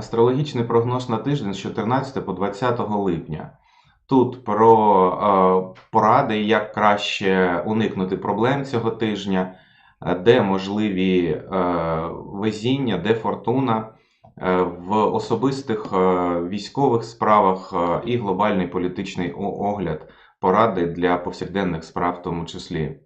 Астрологічний прогноз на тиждень з 14 по 20 липня. Тут про е, поради, як краще уникнути проблем цього тижня, е, де можливі е, везіння, де фортуна в особистих військових справах і глобальний політичний огляд, поради для повсякденних справ в тому числі.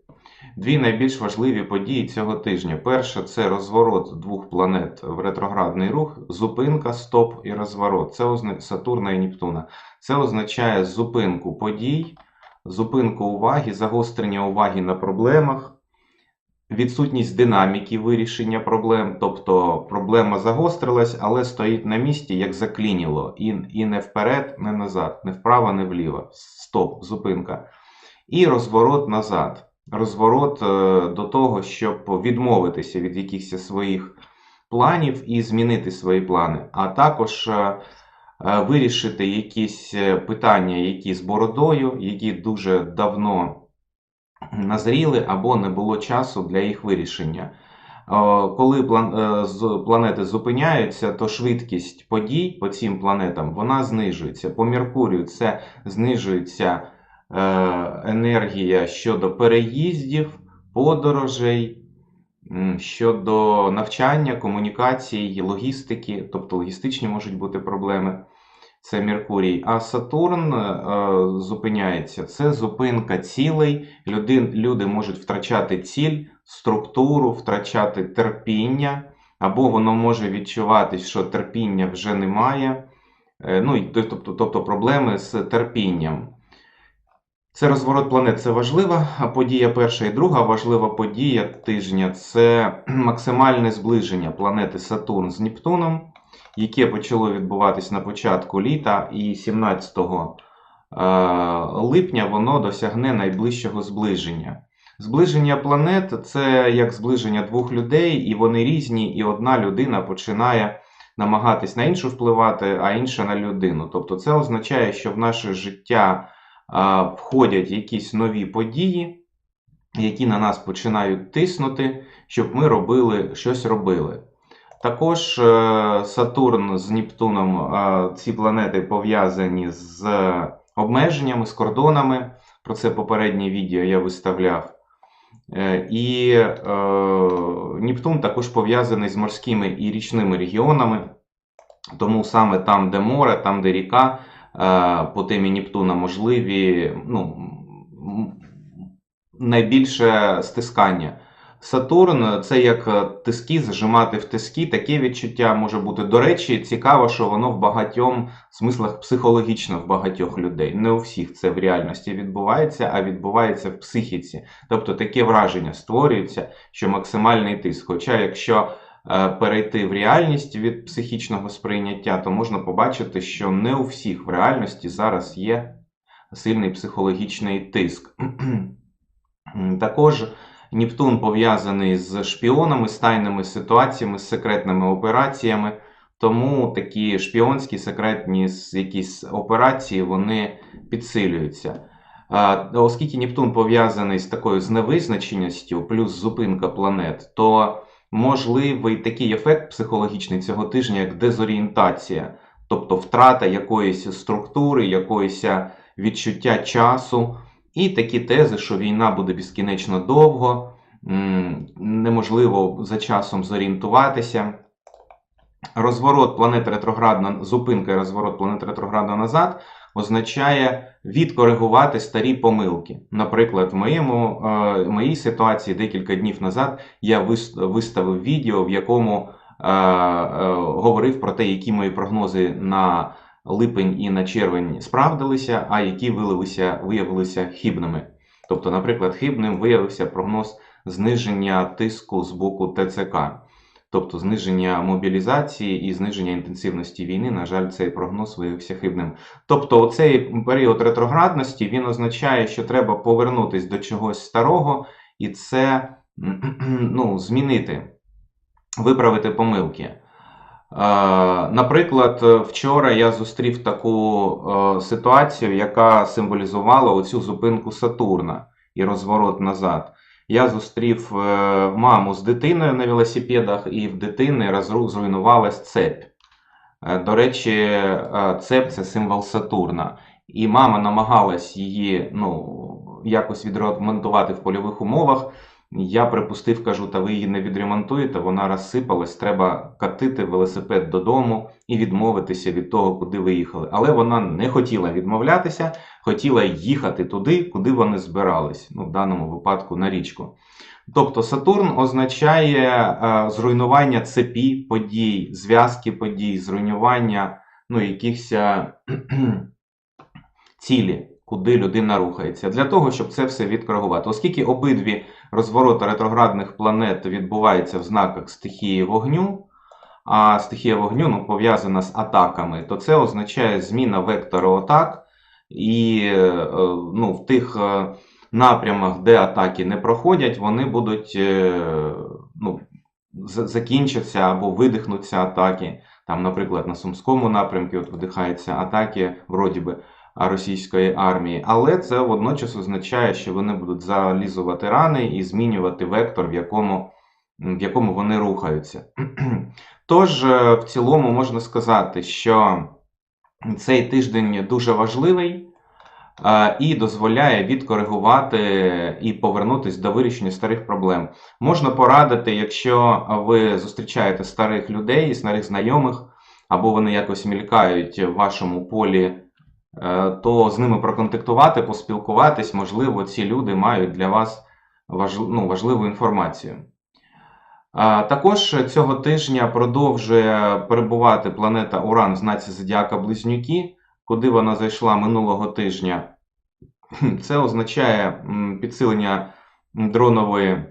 Дві найбільш важливі події цього тижня. Перше це розворот двох планет в ретроградний рух, зупинка, стоп і розворот. Це озна... Сатурна і Нептуна. Це означає зупинку подій, зупинку уваги, загострення уваги на проблемах, відсутність динаміки вирішення проблем. Тобто проблема загострилась, але стоїть на місці, як заклініло. І, і не вперед, не назад, не вправо, не вліво. Стоп, зупинка. І розворот назад розворот е, до того, щоб відмовитися від якихось своїх планів і змінити свої плани, а також е, е, вирішити якісь питання, які з бородою, які дуже давно назріли або не було часу для їх вирішення. Коли планети зупиняються, то швидкість подій по цим планетам вона знижується. По Меркурію це знижується енергія щодо переїздів, подорожей, щодо навчання, комунікацій, логістики, тобто логістичні можуть бути проблеми. Це Меркурій. А Сатурн е, зупиняється. Це зупинка цілей. Люди, люди можуть втрачати ціль, структуру, втрачати терпіння, або воно може відчувати, що терпіння вже немає. Е, Ну, тобто, тобто проблеми з терпінням. Це розворот планет це важлива подія. Перша і друга важлива подія тижня це максимальне зближення планети Сатурн з Нептуном, яке почало відбуватись на початку літа, і 17 е, липня воно досягне найближчого зближення. Зближення планет це як зближення двох людей, і вони різні, і одна людина починає намагатись на іншу впливати, а інша на людину. Тобто, це означає, що в наше життя входять якісь нові події, які на нас починають тиснути, щоб ми робили щось робили. Також е, Сатурн з Нептуном, ці планети пов'язані з обмеженнями, з кордонами. Про це попереднє відео я виставляв. Е, І е, Нептун також пов'язаний з морськими і річними регіонами. Тому саме там, де море, там, де ріка, по темі Нептуна можливі ну, найбільше стискання. Сатурн це як е, тиски, зажимати в тиски. Таке відчуття може бути. До речі, цікаво, що воно в багатьом смислах психологічно в багатьох людей. Не у всіх це в реальності відбувається, а відбувається в психіці. Тобто таке враження створюється, що максимальний тиск. Хоча, якщо е, перейти в реальність від психічного сприйняття, то можна побачити, що не у всіх в реальності зараз є сильний психологічний тиск. Також Нептун пов'язаний з шпіонами, з тайними ситуаціями, з секретними операціями. Тому такі шпіонські секретні якісь операції вони підсилюються. Оскільки Нептун пов'язаний з такою з невизначеністю, плюс зупинка планет, то можливий такий ефект психологічний цього тижня, як дезорієнтація, тобто втрата якоїсь структури, якоїсь відчуття часу. І такі тези, що війна буде безкінечно довго, неможливо за часом зорієнтуватися. Розворот планет ретроградно, зупинка і розворот планет ретроградно назад означає відкоригувати старі помилки. Наприклад, в моєму, е, моїй ситуації декілька днів назад я вис- виставив відео, в якому е, е, говорив про те, які мої прогнози на липень і на червень справдилися, а які виявилися, виявилися хибними. Тобто, наприклад, хибним виявився прогноз зниження тиску з боку ТЦК, тобто зниження мобілізації і зниження інтенсивності війни. На жаль, цей прогноз виявився хибним. Тобто, оцей період ретроградності він означає, що треба повернутися до чогось старого і це ну, змінити, виправити помилки. Наприклад, вчора я зустрів таку е, ситуацію, яка символізувала оцю зупинку Сатурна і розворот назад. Я зустрів е, маму з дитиною на велосипедах, і в дитини розру- зруйнувалась цепь. Е, До речі, е, цеп це символ Сатурна. І мама намагалась її ну, якось відремонтувати в польових умовах. Я припустив, кажу, та ви її не відремонтуєте, вона розсипалась, треба катити велосипед додому і відмовитися від того, куди ви їхали. Але вона не хотіла відмовлятися, хотіла їхати туди, куди вони збирались, ну, в даному випадку на річку. Тобто Сатурн означає е, зруйнування цепі подій, зв'язки подій, зруйнування ну, якихось е, цілі, куди людина рухається, для того, щоб це все відкоригувати. Оскільки обидві розвороти ретроградних планет відбуваються в знаках стихії вогню, а стихія вогню ну, пов'язана з атаками, то це означає зміна вектору атак, і е, ну, в тих е, напрямах, де атаки не проходять, вони будуть е, ну, закінчаться або видихнуться атаки. Там, наприклад, на Сумському напрямку от видихаються атаки, вроді би, російської армії, але це водночас означає, що вони будуть залізувати рани і змінювати вектор, в якому, в якому вони рухаються. Тож, е, в цілому можна сказати, що цей тиждень дуже важливий е, і дозволяє відкоригувати і повернутися до вирішення старих проблем. Можна порадити, якщо ви зустрічаєте старих людей, старих знайомих, або вони якось мількають в вашому полі то з ними проконтактувати, поспілкуватись, можливо, ці люди мають для вас важ- ну, важливу інформацію. Також цього тижня продовжує перебувати планета Уран в знаці Зодіака Близнюки, куди вона зайшла минулого тижня. Це означає підсилення дронової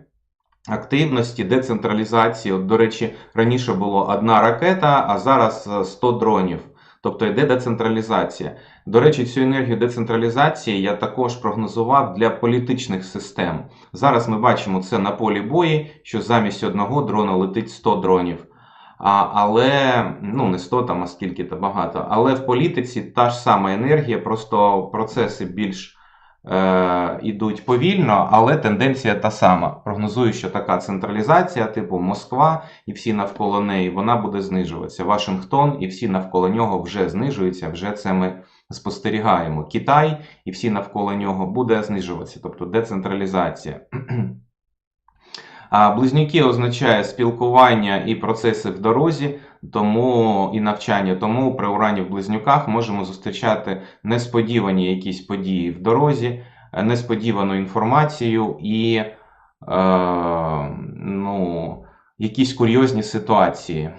активності, децентралізації. От, до речі, раніше було одна ракета, а зараз е, 100 дронів. Тобто йде децентралізація. До речі, цю енергію децентралізації я також прогнозував для політичних систем. Зараз ми бачимо це на полі бої, що замість одного дрона летить 100 дронів. А, але ну не 100 там, а скільки то багато. Але в політиці та ж сама енергія, просто процеси більш ідуть повільно, але тенденція та сама. Прогнозую, що така централізація, типу Москва і всі навколо неї, вона буде знижуватися. Вашингтон і всі навколо нього вже знижуються, вже це ми спостерігаємо. Китай і всі навколо нього буде знижуватися, тобто децентралізація. А близнюки означає спілкування і процеси в дорозі, тому і навчання. Тому при урані в близнюках можемо зустрічати несподівані якісь події в дорозі, несподівану інформацію і е, ну, якісь курйозні ситуації.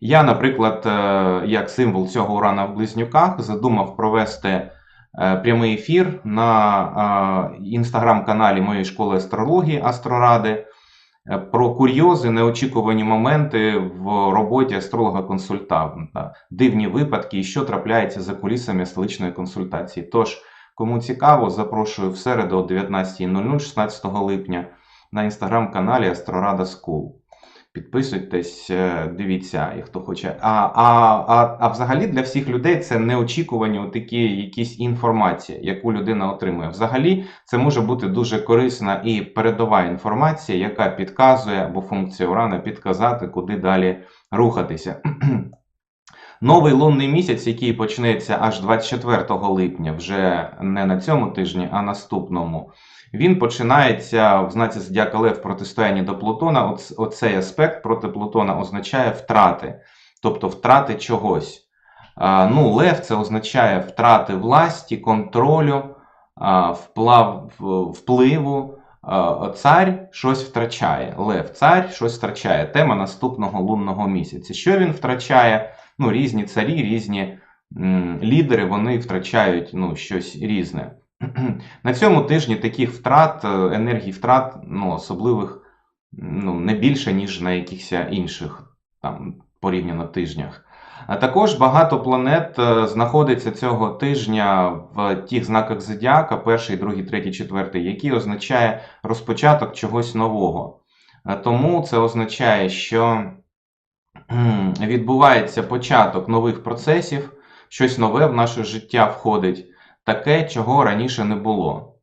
Я, наприклад, е, як символ цього урана в близнюках, задумав провести е, прямий ефір на е, інстаграм-каналі моєї школи астрології Астроради про курйози, неочікувані моменти в роботі астролога-консультанта, дивні випадки і що трапляється за кулісами столичної консультації. Тож, кому цікаво, запрошую в середу о 19.00 16 липня на інстаграм-каналі Астрорада School. Підписуйтесь, е, дивіться, і хто хоче. А, а, а, а взагалі для всіх людей це неочікувані такі якісь інформації, яку людина отримує. Взагалі, це може бути дуже корисна і передова інформація, яка підказує або функція урана підказати, куди далі рухатися. Новий лунний місяць, який почнеться аж 24 липня, вже не на цьому тижні, а наступному. Він починається в знаці Зодіака Лев в протистоянні до Плутона. Оц- Оцей аспект проти Плутона означає втрати, тобто втрати чогось. Ну, Лев це означає втрати власті, контролю, вплав, впливу. Цар щось втрачає. Лев, цар щось втрачає. Тема наступного лунного місяця. Що він втрачає? Ну, різні царі, різні м, лідери, вони втрачають ну, щось різне. На цьому тижні таких втрат, е, енергій втрат, ну, особливих ну, не більше, ніж на якихось інших там, порівняно тижнях. А також багато планет е, знаходиться цього тижня в тих знаках зодіака, перший, другий, третій, четвертий, який означає розпочаток чогось нового. Е, Тому це означає, що відбувається початок нових процесів, щось нове в наше життя входить таке, чого раніше не було.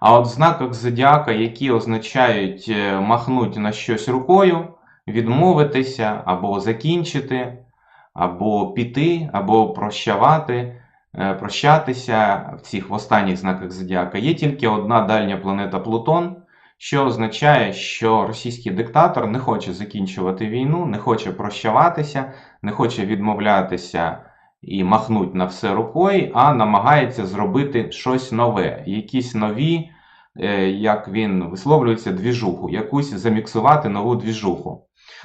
А от в знаках зодіака, які означають е, махнути на щось рукою, відмовитися або закінчити, або піти, або прощавати, е, прощатися в цих останніх знаках зодіака. Є тільки одна дальня планета Плутон, що означає, що російський диктатор не хоче закінчувати війну, не хоче прощаватися, не хоче відмовлятися і махнуть на все рукою, а намагається зробити щось нове, якісь нові, е, як він висловлюється, двіжуху, якусь заміксувати нову двіжуху.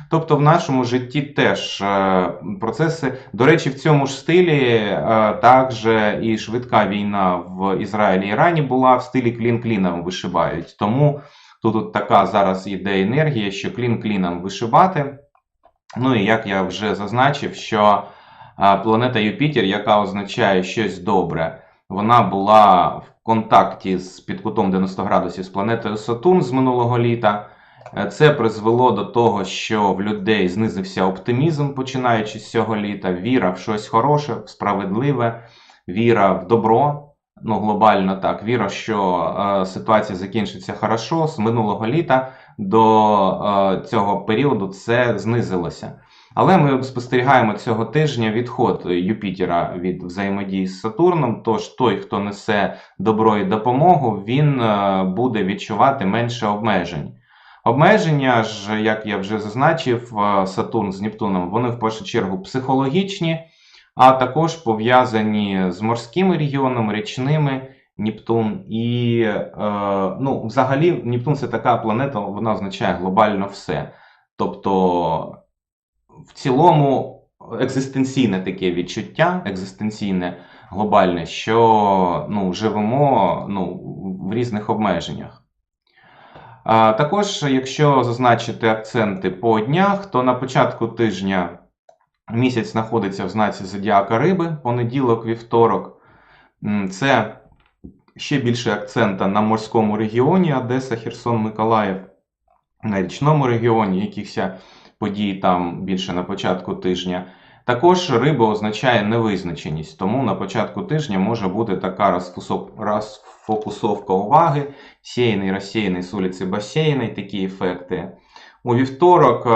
Тобто в нашому житті теж е, процеси, до речі, в цьому ж стилі е, також і швидка війна в Ізраїлі і Ірані була в стилі клін кліном вишибають. Тому тут от така зараз іде енергія, що клін кліном вишибати. Ну і як я вже зазначив, що планета Юпітер, яка означає щось добре, вона була в контакті з під кутом 90 градусів з планетою Сатурн з минулого літа. Е, Це призвело до того, що в людей знизився оптимізм, починаючи з цього літа, віра в щось хороше, в справедливе, віра в добро. Ну, глобально так, віра, що е, ситуація закінчиться хорошо. З минулого літа до е, цього періоду це знизилося. Але ми спостерігаємо цього тижня відход Юпітера від взаємодії з Сатурном. Тож той, хто несе добро і допомогу, він е, буде відчувати менше обмежень. Обмеження ж, як я вже зазначив, е, Сатурн з Нептуном, вони в першу чергу психологічні, а також пов'язані з морськими регіонами, річними. Нептун і е, ну, взагалі Нептун це така планета, вона означає глобально все. Тобто, в цілому, екзистенційне таке відчуття, екзистенційне, глобальне, що ну, живемо ну, в різних обмеженнях. А, також, якщо зазначити акценти по днях, то на початку тижня місяць знаходиться в знаці Зодіака Риби, понеділок, вівторок. Це ще більше акцента на морському регіоні Одеса, Херсон, Миколаїв, на річному регіоні, якихось подій там більше на початку тижня. Також риба означає невизначеність, тому на початку тижня може бути така розфокусовка уваги, сіяний, розсіяний з вулиці басейний, такі ефекти. У вівторок е,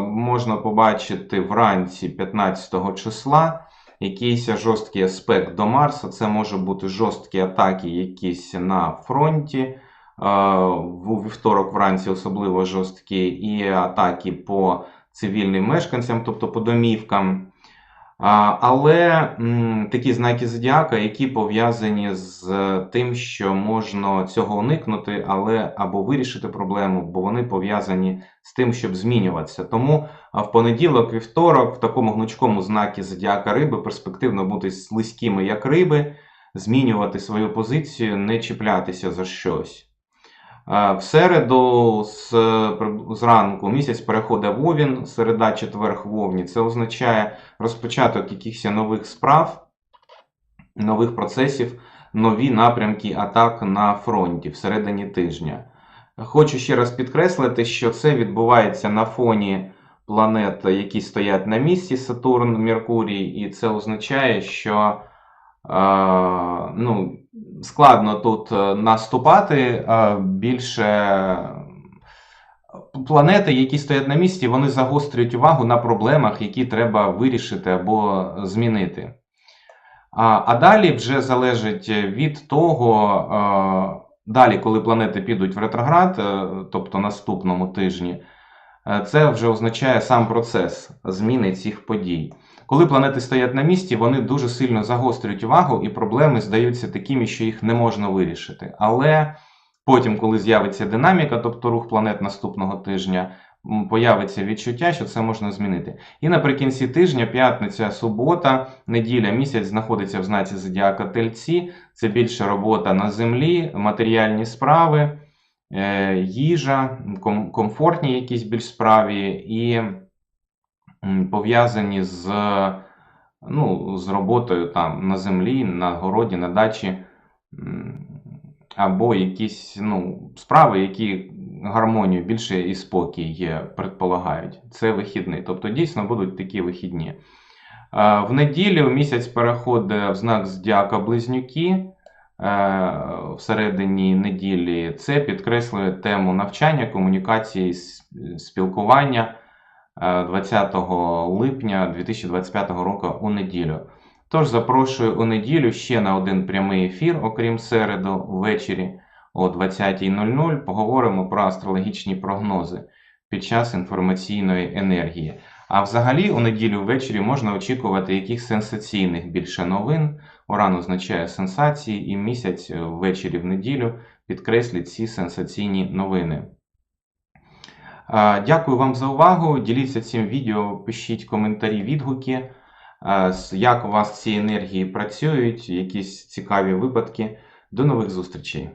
можна побачити вранці 15 числа якийсь жорсткий аспект до Марса. Це може бути жорсткі атаки якісь на фронті. У вівторок вранці особливо жорсткі, і атаки по цивільним мешканцям, тобто по домівкам. Але такі знаки зодіака, які пов'язані з тим, що можна цього уникнути, але або вирішити проблему, бо вони пов'язані з тим, щоб змінюватися. Тому в понеділок, вівторок, в такому гнучкому знакі зодіака риби перспективно бути слизькими, як риби, змінювати свою позицію, не чіплятися за щось. В середу з, зранку місяць переходить в Овін, середа, четверг в Овні. Це означає розпочаток якихось нових справ, нових процесів, нові напрямки атак на фронті всередині тижня. Хочу ще раз підкреслити, що це відбувається на фоні планет, які стоять на місці Сатурн, Меркурій, і це означає, що е, ну, складно тут е, наступати. е, Більше планети, які стоять на місці, вони загострюють увагу на проблемах, які треба вирішити або змінити. А, далі вже залежить від того, е, далі, коли планети підуть в ретроград, е, тобто наступному тижні, е, це вже означає сам процес зміни цих подій. Коли планети стоять на місці, вони дуже сильно загострюють увагу, і проблеми здаються такими, що їх не можна вирішити. Але потім, коли з'явиться динаміка, тобто рух планет наступного тижня, появиться відчуття, що це можна змінити. І наприкінці тижня, п'ятниця, субота, неділя, місяць знаходиться в знаці Зодіака Тельці. Це більше робота на землі, матеріальні справи, е, їжа, ком- комфортні якісь більш справі і пов'язані з, ну, з роботою там на землі, на городі, на дачі, або якісь ну, справи, які гармонію більше і спокій предполагають. Це вихідний. Тобто дійсно будуть такі вихідні. Е, В неділю місяць переходить в знак Зодіака Близнюки. Е, Всередині неділі це підкреслює тему навчання, комунікації, спілкування. Е, 20 липня 2025 року у неділю. Тож запрошую у неділю ще на один прямий ефір, окрім середу, ввечері о 20.00. Поговоримо про астрологічні прогнози під час інформаційної енергії. А взагалі у неділю ввечері можна очікувати якихось сенсаційних більше новин. Уран означає сенсації, і місяць е, ввечері в неділю підкреслить ці сенсаційні новини. Дякую вам за увагу. Діліться цим відео, пишіть коментарі, відгуки, як у вас ці енергії працюють, якісь цікаві випадки. До нових зустрічей!